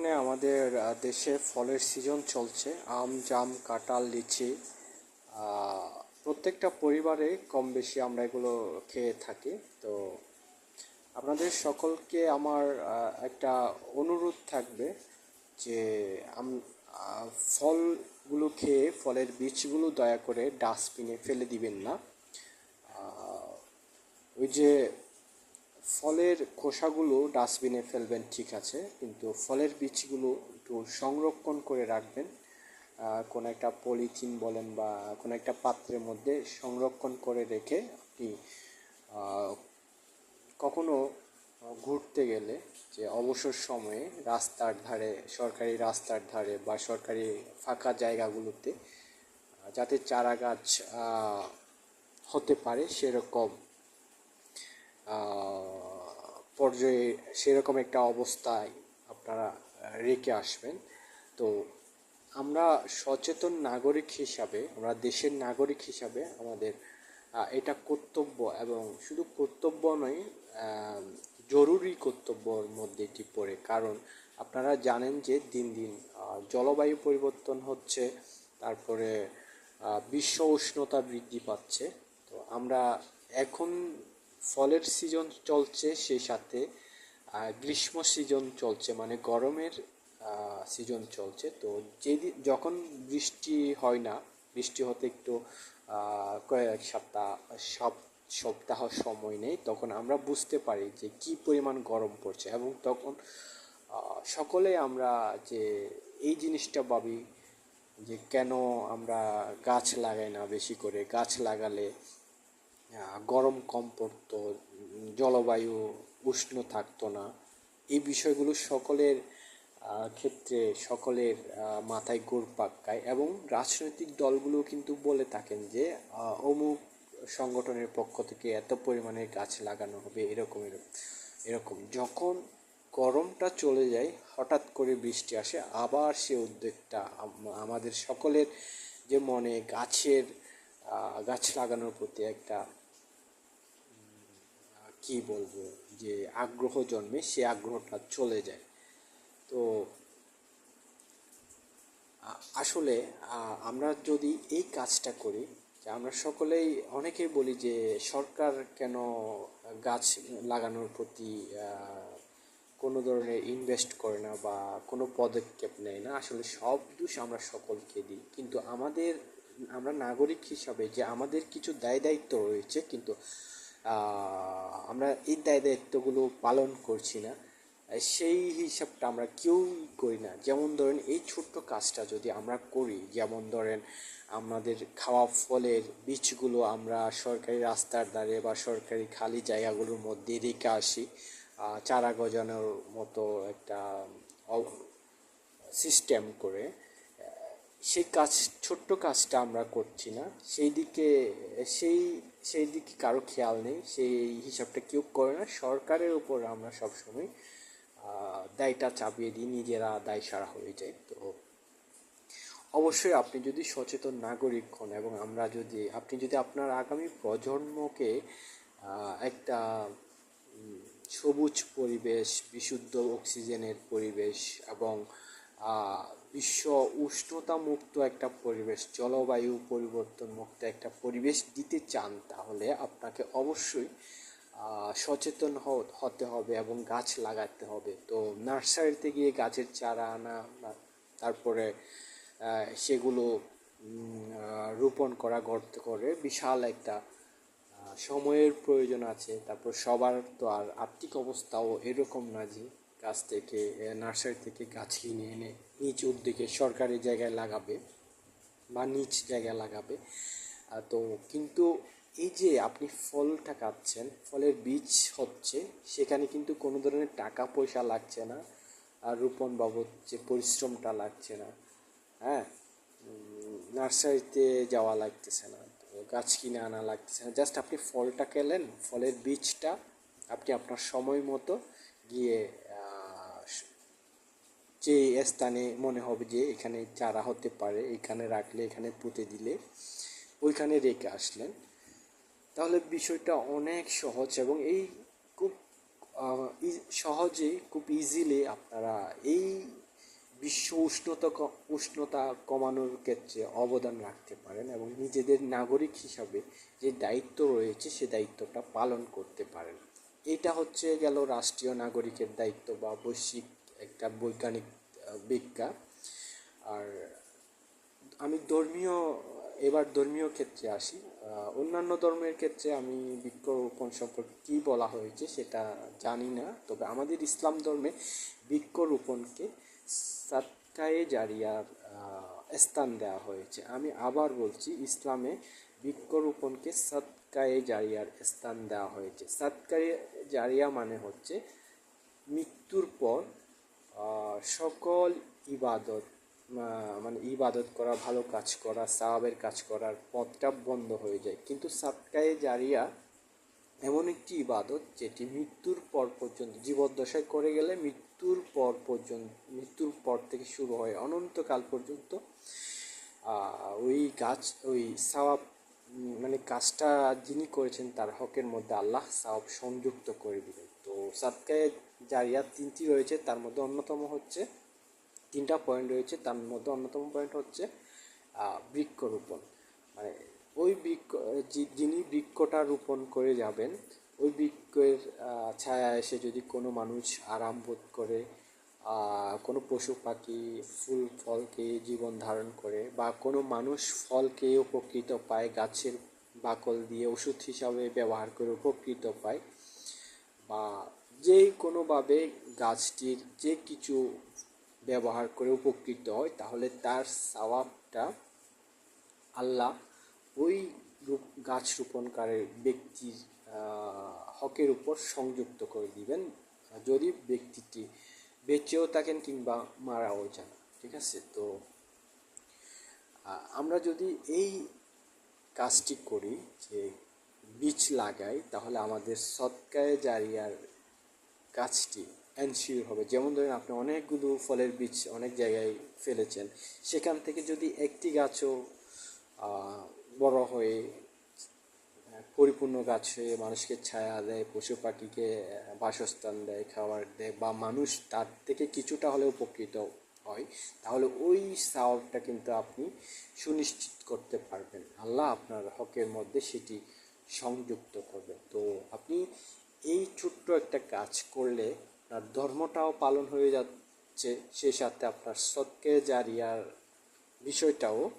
বর্তমানে আমাদের দেশে ফলের সিজন চলছে। আম, জাম, কাঁঠাল, লিচি প্রত্যেকটা পরিবারে কম বেশি আমরা এগুলো খেয়ে থাকি। তো আপনাদের সকলকে আমার একটা অনুরোধ থাকবে যে ফলগুলো খেয়ে, ফলের বীজগুলো দয়া করে ডাস্টবিনে ফেলে দিবেন না। ওই যে ফলের খোসাগুলো ডাস্টবিনে ফেলবেন, ঠিক আছে। কিন্তু ফলের বীজগুলো একটু সংরক্ষণ করে রাখবেন। কোনো একটা পলিথিন বলেন বা কোনো একটা পাত্রের মধ্যে সংরক্ষণ করে রেখে আপনি কখনো ঘুরতে গেলে যে অবসর সময়ে রাস্তার ধারে, সরকারি রাস্তার ধারে বা সরকারি ফাঁকা জায়গাগুলোতে, যাতে চারা গাছ হতে পারে সেরকম। পর্যায়ে সেরকম একটা অবস্থায় আপনারা রেখে আসবেন। তো আমরা সচেতন নাগরিক হিসাবে, আমরা দেশের নাগরিক হিসাবে আমাদের এটা কর্তব্য এবং শুধু কর্তব্য নয় জরুরি কর্তব্যর মধ্যে এটি পড়ে। কারণ আপনারা জানেন যে দিন দিন জলবায়ু পরিবর্তন হচ্ছে, তারপরে বিশ্ব উষ্ণতা বৃদ্ধি পাচ্ছে। তো আমরা এখন ফলের সিজন চলছে সেই সাথে গ্রীষ্ম সিজন চলছে মানে গরমের সিজন চলছে। তো যেদিন যখন বৃষ্টি হয় না, বৃষ্টি হতে একটু কয়েক সপ্তাহ, সব, সপ্তাহ সময় নেই, তখন আমরা বুঝতে পারি যে কি পরিমাণ গরম পড়ছে। এবং তখন সকলে আমরা যে এই জিনিসটা ভাবি যে কেন আমরা গাছ লাগাই না বেশি করে? গাছ লাগালে গরম কম পড়তো জলবায়ু উষ্ণ থাকতো না। এই বিষয়গুলো সকলের ক্ষেত্রে সকলের মাথায় ঘুরপাক খায় এবং রাজনৈতিক দলগুলো কিন্তু বলে থাকেন যে অমুক সংগঠনের পক্ষ থেকে এত পরিমাণে গাছ লাগানো হবে, এরকম এরকম এরকম। যখন গরমটা চলে যায়, হঠাৎ করে বৃষ্টি আসে, আবার সে উদ্যোগটা আমাদের সকলের যে মনে, গাছের গাছ লাগানোর প্রতি একটা কি বলব, যে আগ্রহ জন্মে সে আগ্রহটা চলে যায়। তো আসলে আমরা যদি এই কাজটা করি, যে আমরা সকলেই অনেকেই বলি যে সরকার কেন গাছ লাগানোর প্রতি কোনো ধরনের ইনভেস্ট করে না বা কোনো পদক্ষেপ নেয় না, আসলে সব দোষ আমরা সকলকে দিই। কিন্তু আমাদের আমরা নাগরিক হিসাবে যে আমাদের কিছু দায় দায়িত্ব রয়েছে, কিন্তু আমরা এই দায় দায়িত্বগুলো পালন করছি না। সেই হিসাবটা আমরা কেউই করি না। যেমন ধরেন, এই ছোট্ট কাজটা যদি আমরা করি, যেমন ধরেন, আমাদের খাওয়া ফলের বীজগুলো আমরা সরকারি রাস্তার ধারে বা সরকারি খালি জায়গাগুলোর মধ্যে রেখে আসি চারা গজানোর মতো একটা সিস্টেম করে সেই কাজ, ছোট্ট কাজটা আমরা করছি না। সেই দিকে, সেই সেই দিকে কারও খেয়াল নেই, সেই হিসাবটা কেউ করে না। সরকারের উপর আমরা সবসময় দায়টা চাপিয়ে দিই, নিজেরা দায় সারা হয়ে যায়। তো অবশ্যই আপনি যদি সচেতন নাগরিক হন এবং আমরা যদি, আপনি যদি আপনার আগামী প্রজন্মকে একটা সবুজ পরিবেশ, বিশুদ্ধ অক্সিজেনের পরিবেশ এবং বিশ্ব উষ্ণতা মুক্ত একটা পরিবেশ, জলবায়ু পরিবর্তন মুক্ত একটা পরিবেশ দিতে চান, তাহলে আপনাকে অবশ্যই সচেতন হতে হবে এবং গাছ লাগাতে হবে। তো নার্সারিতে গিয়ে গাছের চারা আনা তারপরে সেগুলো রোপণ করা গর্ত করে বিশাল একটা সময়ের প্রয়োজন আছে। তারপর সবার তো আর আর্থিক অবস্থাও এরকম না যে গাছ থেকে নার্সারি থেকে গাছ কিনে এনে নিজ উদ্যোগে সরকারি জায়গায় লাগাবে বা নিচ জায়গায় লাগাবে। তো কিন্তু এই যে আপনি ফলটা খাচ্ছেন ফলের বীজ হচ্ছে, সেখানে কিন্তু কোনো ধরনের টাকা পয়সা লাগছে না আর রোপণ বাবদ যে পরিশ্রমটা লাগছে না। হ্যাঁ? নার্সারিতে যাওয়া লাগতেছে না, গাছ কিনে আনা লাগতেছে না। জাস্ট আপনি ফলটা খেলেন ফলের বীজটা আপনি আপনার সময় মতো গিয়ে যে স্থানে মনে হবে যে এখানে চারা হতে পারে, এখানে রাখলে, এখানে পুঁতে দিলে, ওইখানে রেখে আসলেন। তাহলে বিষয়টা অনেক সহজ এবং এই খুব সহজেই খুব ইজিলি আপনারা এই বিশ্ব উষ্ণতা উষ্ণতা কমানোর ক্ষেত্রে অবদান রাখতে পারেন এবং নিজেদের নাগরিক হিসাবে যে দায়িত্ব রয়েছে সে দায়িত্বটা পালন করতে পারেন। এটা হচ্ছে গেল রাষ্ট্রীয় নাগরিকের দায়িত্ব বা বৈশ্বিক একটা বৈজ্ঞানিক বিজ্ঞা। আর আমি ধর্মীয়, এবার ধর্মীয় ক্ষেত্রে আসি। অন্যান্য ধর্মের ক্ষেত্রে আমি বৃক্ষরোপণ সম্পর্কে কী বলা হয়েছে সেটা জানি না। তবে আমাদের ইসলাম ধর্মে বৃক্ষরোপণকে সাতকায়ে জারিয়ার স্থান দেওয়া হয়েছে। আমি আবার বলছি, ইসলামে বৃক্ষরোপণকে সাতকায়ে জারিয়ার স্থান দেওয়া হয়েছে। সাতকায়ে জারিয়া মানে হচ্ছে মৃত্যুর পর সকল ইবাদত মানে ইবাদত করা, ভালো কাজ করা সাহাবের কাজ করার পথটা বন্ধ হয়ে যায়। কিন্তু সাতকায়ে জারিয়া এমন একটি ইবাদত যেটি মৃত্যুর পর পর্যন্ত, জীবদ্দশায় করে গেলে মৃত্যুর পর পর্যন্ত, মৃত্যুর পর থেকে শুরু হয়, অনন্তকাল পর্যন্ত ওই গাছ, ওই সাওয়াব মানে কাজটা যিনি করেছেন তার হকের মধ্যে আল্লাহ সাওয়াব সংযুক্ত করে দিলেন। তো সাতকায়ে জারিয়া তিনটি রয়েছে, তার মধ্যে অন্যতম হচ্ছে, তিনটা পয়েন্ট রয়েছে, তার মধ্যে অন্যতম পয়েন্ট হচ্ছে বৃক্ষরোপণ। মানে ওই বৃক্ষ যিনি বৃক্ষটা রোপণ করে যাবেন, ওই বৃক্ষের ছায়া এসে যদি কোনো মানুষ আরাম বোধ করে কোনো পশু পাখি, ফুল ফল খেয়ে জীবন ধারণ করে, বা কোনো মানুষ ফল খেয়ে উপকৃত পায়, গাছের বাকল দিয়ে ওষুধ হিসাবে ব্যবহার করে উপকৃত পায়, বা যে কোনোভাবে গাছটির যে কিছু ব্যবহার করে উপকৃত হয়, তাহলে তার সওয়াবটা আল্লাহ ওই রূপ- গাছ রোপণকারী ব্যক্তির হকের উপর সংযুক্ত করে দিবেন। যদি ব্যক্তিটি বেঁচেও থাকেন কিংবা মারাও যান, ঠিক আছে? তো আমরা যদি এই কাজটি করি যে বীজ লাগাই, তাহলে আমাদের সৎকায়ে জারিয়ার গাছটি এনশিওর হবে। যেমন ধরেন আপনি অনেকগুলো ফলের বীজ অনেক জায়গায় ফেলেছেন। সেখান থেকে যদি একটি গাছও বড় হয়ে, পরিপূর্ণ গাছ হয়ে মানুষকে ছায়া দেয়, পশু পাখিকে বাসস্থান দেয়, খাবার দেয় বা মানুষ তার থেকে কিছুটা হলে উপকৃত হয়, তাহলে ওই সাওয়াবটা কিন্তু আপনি সুনিশ্চিত করতে পারবেন। আল্লাহ আপনার হকের মধ্যে সেটি সংযুক্ত করবে তো আপনি এই ছোট্ট একটা কাজ করলে আপনার ধর্মটাও পালন হয়ে যাচ্ছে, সেই সাথে আপনার সৎকে, জারিয়ার বিষয়টাও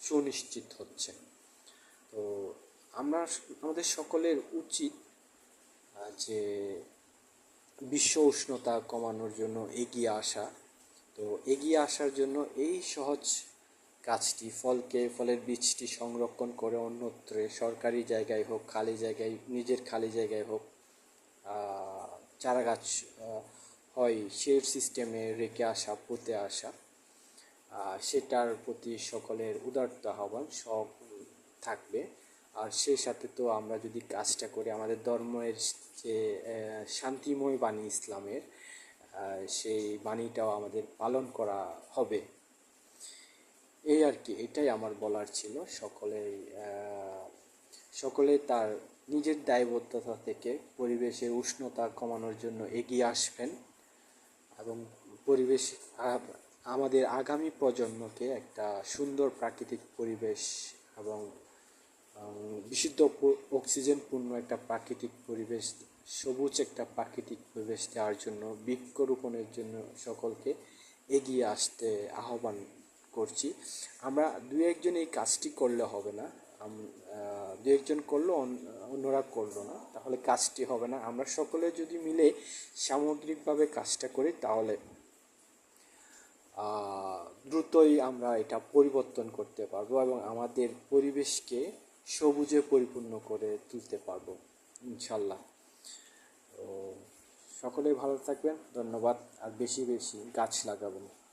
সুনিশ্চিত হচ্ছে। তো আমরা আমাদের সকলের উচিত যে বিশ্ব উষ্ণতা কমানোর জন্য এগিয়ে আসা। তো এগিয়ে আসার জন্য এই সহজ কাজটি, ফলকে, ফলের বীজটি সংরক্ষণ করে অন্যত্রে সরকারি জায়গায় হোক, খালি জায়গায়, নিজের খালি জায়গায় হোক চারা গাছ হয় শেড সিস্টেমে রেখে আসা, পুঁতে আসা সেটার প্রতি সকলের উদারত আহ্বান সব থাকবে। আর সেই সাথে তো আমরা যদি কাজটা করি, আমাদের ধর্মের যে শান্তিময় বাণী ইসলামের সেই বাণীটাও আমাদের পালন করা হবে। এই আর কি, এটাই আমার বলার ছিল। সকলেই সকলে তার নিজের দায়বদ্ধতা থেকে পরিবেশের উষ্ণতা কমানোর জন্য এগিয়ে আসবেন এবং পরিবেশ আমাদের আগামী প্রজন্মকে একটা সুন্দর প্রাকৃতিক পরিবেশ এবং বিশুদ্ধ অক্সিজেনপূর্ণ একটা প্রাকৃতিক পরিবেশ, সবুজ একটা প্রাকৃতিক পরিবেশ দেওয়ার জন্য, বৃক্ষরোপণের জন্য সকলকে এগিয়ে আসতে আহ্বান করছি। আমরা দু একজন এই কাজটি করলে হবে না। দু একজন করল, অন- অন্যরা করল না। তাহলে কাজটি হবে না। আমরা সকলে যদি মিলে সামগ্রিকভাবে কাজটা করি, তাহলে দ্রুতই আমরা এটা পরিবর্তন করতে পারব এবং আমাদের পরিবেশকে সবুজে পরিপূর্ণ করে তুলতে পারব, ইনশাল্লাহ। তো সকলেই ভালো থাকবেন। ধন্যবাদ। আর বেশি বেশি গাছ লাগাবেন